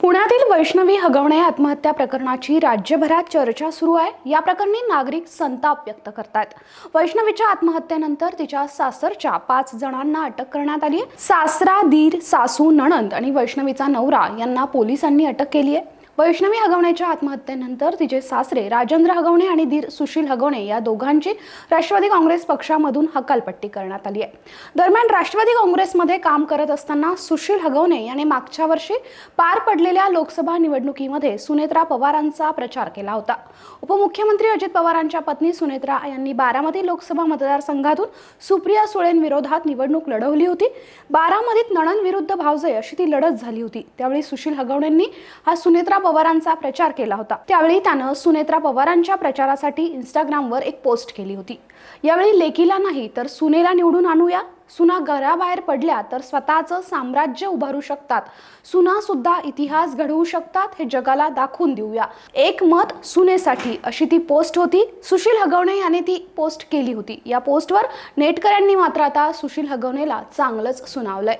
पुण्यातील वैष्णवी हगवणे आत्महत्या प्रकरणाची राज्यभरात चर्चा सुरू आहे. या प्रकरणी नागरिक संताप व्यक्त करतात वैष्णवीच्या आत्महत्येनंतर तिच्या सासरच्या पाच जणांना अटक करण्यात आली आहे. सासरा दीर सासू नणंद आणि वैष्णवीचा नवरा यांना पोलिसांनी अटक केली आहे. वैष्णवी हगवण्याच्या आत्महत्येनंतर तिचे सासरे राजेंद्र हगवणे आणि धीर सुशील हगवणे या दोघांची राष्ट्रवादी काँग्रेस पक्षामधून हकालपट्टी करण्यात आली आहे. दरम्यान राष्ट्रवादी काँग्रेसमध्ये काम करत असताना सुशील हगवणे याने मागच्या वर्षी पार पडलेल्या लोकसभा निवडणुकीमध्ये सुनेत्रा पवारांचा प्रचार केला होता. उपमुख्यमंत्री अजित पवारांच्या पत्नी सुनेत्रा यांनी बारामती लोकसभा मतदारसंघातून सुप्रिया सुळेंविरोधात निवडणूक लढवली होती. बारामतीत नणन विरुद्ध भावजय अशी ती लढत झाली होती. त्यावेळी सुशील हगवणेंनी हा सुनेत्रा पवारांचा प्रचार केला होता. त्यावेळी त्यानं सुनेत्रा पवारांच्या प्रचारासाठी इंस्टाग्रामवर एक पोस्ट केली होती. यावेळी लेकीला नाही तर सुनेला निवडून आणूया. सुना घराबाहेर पडल्या तर स्वतःचं साम्राज्य उभारू शकतात. सुना सुद्धा इतिहास घडवू शकतात हे जगाला दाखवून देऊया. एक मत सुनेसाठी अशी ती पोस्ट होती. सुशील हगवणे याने ती पोस्ट केली होती. या पोस्टवर नेटकऱ्यांनी मात्र आता सुशील हगवणेला चांगलंच सुनावलंय.